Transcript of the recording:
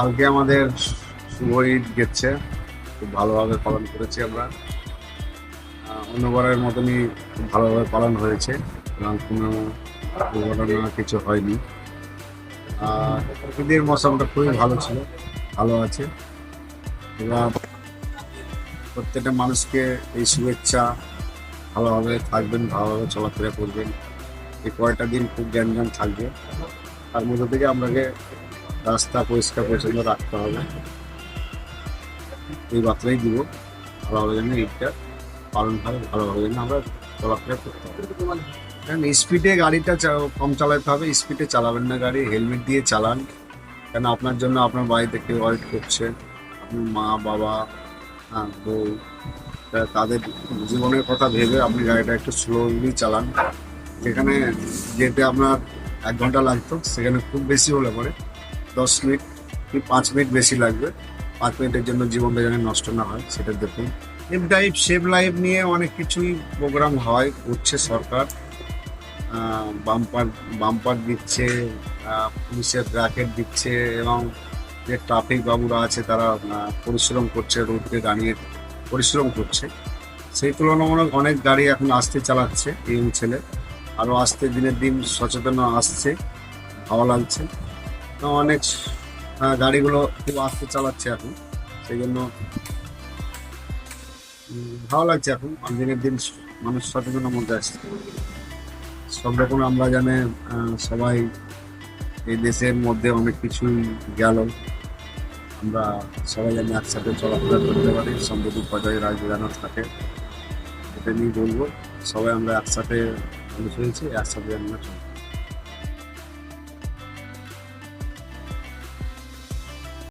কালকে আমাদের শুভ ঈদ গেছে। খুব ভালোভাবে পালন করেছি আমরা। অন্যবারের মতনই খুব ভালোভাবে পালন হয়েছে এবং কোনো দুর্ঘটনা কিছু হয়নি। আর ঈদের মৌসুমটা খুবই ভালো ছিল, ভালো আছে। এবং প্রত্যেকটা মানুষকে এই শুভেচ্ছা, ভালোভাবে থাকবেন, ভালোভাবে চলাফেরা করবেন। এই কয়টা দিন খুব জ্ঞান জ্ঞান থাকবে। তার মধ্যে থেকে আপনাকে রাস্তা পরিষ্কার পরিচ্ছন্ন রাখতে হবে। এই বার্তাই দিব। ভালোভাবে যেন ঈদটা পালন হয়, ভালোভাবে যেন আমরা চলাফেরা করতে হবে কারণ স্পিডে গাড়িটা কম চালাতে হবে। স্পিডে চালাবেন না গাড়ি, হেলমেট দিয়ে চালান। কেন আপনার জন্য আপনার বাড়িতে কেউ ওয়েট করছে? আপনার মা, বাবা বউ তাদের জীবনের কথা ভেবে আপনি গাড়িটা একটু স্লোলি চালান। যেখানে যেতে আপনার এক ঘণ্টা লাগতো, সেখানে খুব বেশি হলে পরে দশ মিনিট কি পাঁচ মিনিট বেশি লাগবে? পাঁচ মিনিটের জন্য জীবনটা যেন নষ্ট না হয়, সেটা দেখুন। সেভ লাইফ সেভ লাইফ নিয়ে অনেক কিছুই প্রোগ্রাম হয়, করছে সরকার। বাম্পার বাম্পার দিচ্ছে পুলিশের র্যাকেট দিচ্ছে এবং যে ট্রাফিক বাবুরা আছে তারা পরিশ্রম করছে, রোডকে দাঁড়িয়ে পরিশ্রম করছে। সেই তুলনামূলক অনেক গাড়ি এখন আসতে চালাচ্ছে ইয়ং ছেলে। আরও আসতে দিনের দিন সচেতন আসছে ভালো লাগছে। অনেক গাড়িগুলো খুব আস্তে চালাচ্ছে এখন। সেই জন্য ভালো লাগছে এখন। দিনের দিন মানুষ সচেতনের মধ্যে আসছে সব রকম আমরা জানে সবাই এই দেশের মধ্যে অনেক কিছুই গেল। আমরা সবাই যেন একসাথে চলাফেরা করতে পারি সম্প্রতি রাখবে যেন থাকে। এটা নিয়ে বলব, সবাই আমরা একসাথে মানুষ হয়েছি, একসাথে আমরা চলবো।